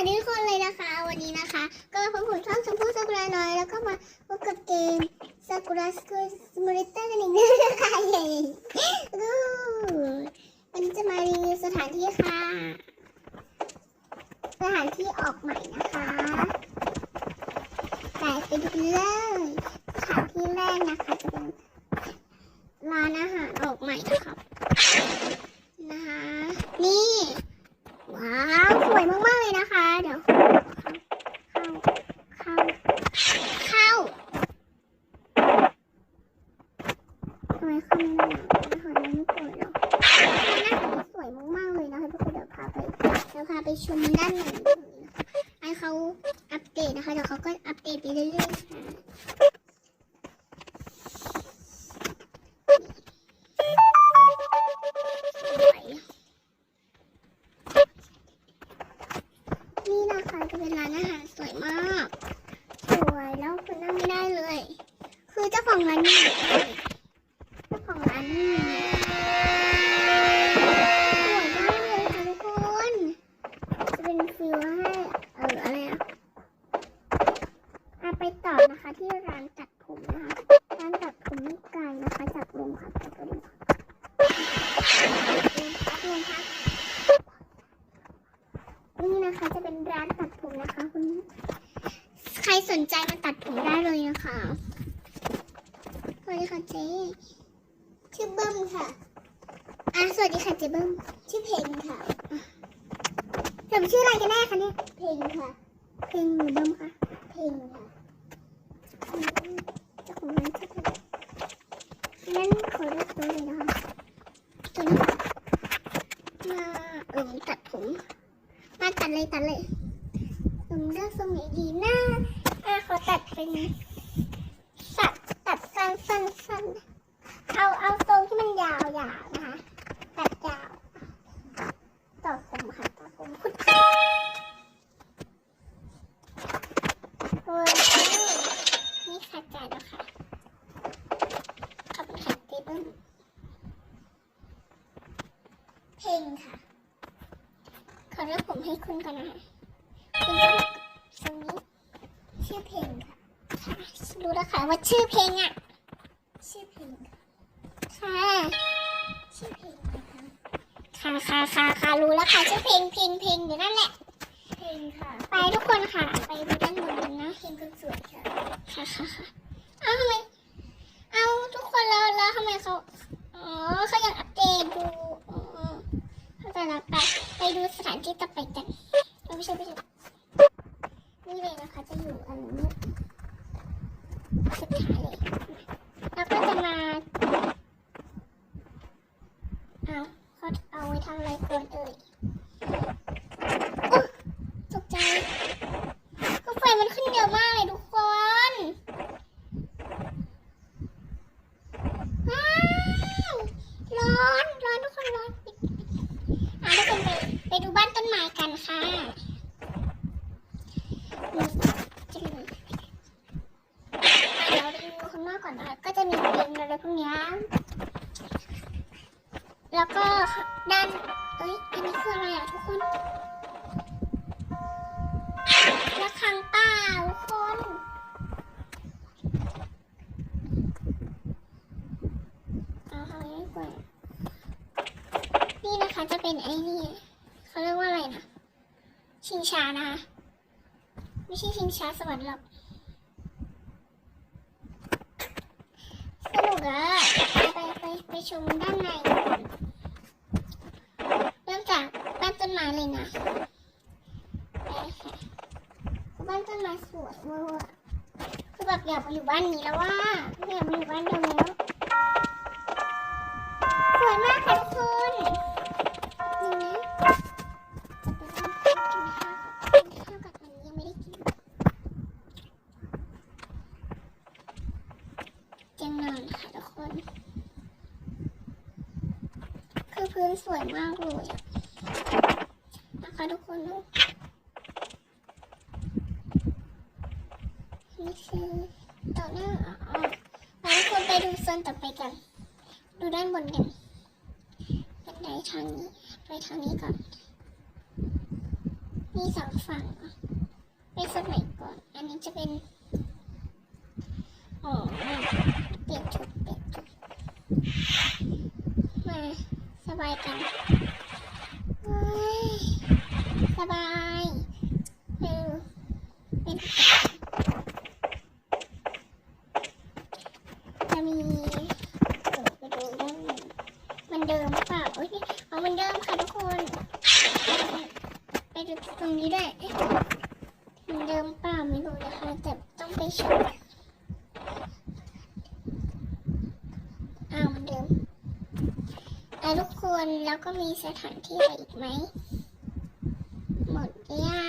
วัสดีทุกคนเลยนะคะ วันนี้นะคะ ก็พบกับช่องชมพู่ซากุระน้อย แล้วก็มาพบกับเกมซากุระสกูสมูริต้ากันอีกนะคะเย้ดูวันนี้จะมารีวิวสถานที่ค่ะ สถานที่ออกใหม่นะคะแต่ไปดูกันเลยสถานที่แรกนะคะจะเป็นร้านอาหารออกใหม่คะนะคะ นี่ ว้าว สวยมาก ๆ เลยนะคะ เดี๋ยว เข้า เข้า เข้าทำไมเข้าไม่ได้อาหารมันไม่เปิดหรอหน้าของสวยมาก ๆ เลยนะคะทุกคนเดี๋ยวพาไป เดี๋ยวพา ไปชมด้านในไอเขาอัปเดตนะคะเดี๋ยวเขาก็อัปเดตไปเรื่อยๆค่ะนี่นะคะจะเป็นร้านอาหารสวยมากสวยแล้วคุณนั่งไม่ได้เลย คือเจ้าของร้านนี่เจ้าของร้านนี่สวยมากเลยค่ะทุกคน จะเป็นฟิลให้เอออะไรอะอะไป ต่อนะคะที่ร้านตัดผมนะคะร้านตัดผมไม่ไกลนะคะจากโรงพักจากโรงพักโรงพักโรงพักนี่นะคะจะเป็นร้านตัดผมนะคะคุณใครสนใจมาตัดผมได้เลยนะคะสวัสดีค่ะเจ๊ชื่อเบิ้มค่ะอะสวัสดีค่ะเจ๊เบิ้มชื่อเพลงค่ะสมชื่ออะไรกันแน่คะเนี่ยเพลงค่ะเพลงหรือเบิ้มคะเพลงค่ะ เจ้าของร้านชื่อเพลงงั้นขอเลือกตัวเลยนะคะตัวนี้มาเอิมตัดผม มาตัดเลยตัดเลยผมเลือกทรงไหนดีนะอะขอตัดเป็นตัดตัดสั้นสั้นสั้นเอาเอาทรงที่มันยาวยาวนะคะตัดยาว ต่อผมค่ะต่อผมคุดโอ้ยนี่ค่ะจ่ายแล้วค่ะขอบคุณค่ะเตเบิ้ล เพลงค่ะ ขอเลือกผมให้คุณก่อนนะคะคุณจะทรงนี้ชื่อเพลงค่ะค่ะรู้แล้วค่ะว่าชื่อเพลงอะ ชื่อเพลงค่ะค่ะ ชื่อเพลงนะคะค่ะค่ะค่ะค่ะรู้แล้วค่ะชื่อเพลงเพลงเพลงอยู่นั่นแหละ เพลงค่ะ ไปทุกคนค่ะ ไปดูด้านบนกันนะเพลงคนสวยค่ะ ค่ะค่ะค่ะเอ้าทำไม เอาทุกคนแล้วแล้วทำไมเขาอ๋อเขายังอัปเดตดูอ๋อ เราไปไปดูสถานที่ต่อไปกันไม่ใช่ไม่ใช่นี่เลยนะคะจะอยู่อันนี้สุดท้ายเลยแล้วก็จะมาเอาเขาเอาไว้ทำอะไรก่อนเอ่ยตกใจก็ไฟมันขึ้นเยอะมากเลยทุกคนว้าวร้อนร้อนทุกคนร้อนปิด อะทุกคนไปไปดูบ้านต้นไม้กันค่ะนี่จะมีเดี๋ยวรีวิวข้างนอกก่อนนะคะก็จะมีเตียงอะไรพวกเนี้ยแล้วก็ ด้านเอ้ย อันนี้คืออะไรอะทุกคนระฆังเปล่าทุกคนเอาทำไมไม่เปิดนี่นะคะจะเป็นไอ้นี่เขาเรียกว่าอะไรนะชิงช้านะคะ ไม่ใช่ชิงช้าสวรรค์หรอกสนุกอะไปไปไปไปชมด้านในกันเริ่มจากบ้า นไม้เลยนะค่ะบ้านต้นไม้สวยเวอร์คือแบบอยากมาอยู่บ้านนี้แล้วว่าอยากมาอยู่บ้านเดิมแล้วสวยมากค่ะทุกคนนี่นะจะไปทำกินข้าวกับกินข้าวกับอันนี้ยังนเตียงนอนค่ะทุกคน คือพื้นสวยมากเลยอะ นะคะทุกคนดูนี่คือต่อหน้าอ๋อแล้วทุกคนไปดูโซนต่อไปกัน ดูด้านบนกันบันไดทางนี้ไปทางนี้ก่อน มีสองฝั่งเป็นสมัยก่อน อันนี้จะเป็นอ๋อเปลี่ยนชุดเปลี่ยนชุดมาสบายกันเฮ้ย สบายเออเป็นจะมีเออไปดูด้านหนึ่งมันเดิมหรือเปล่าโอ้ยเอามันเดิมค่ะทุกคน ไปดูตรงนี้ด้วยมันเดิมเปล่าไม่รู้นะคะแต่ต้องไปเช็คอ้าวมันเดิมแล้วทุกคนแล้วก็มีสถานที่อะไรอีกไหม หมดยัง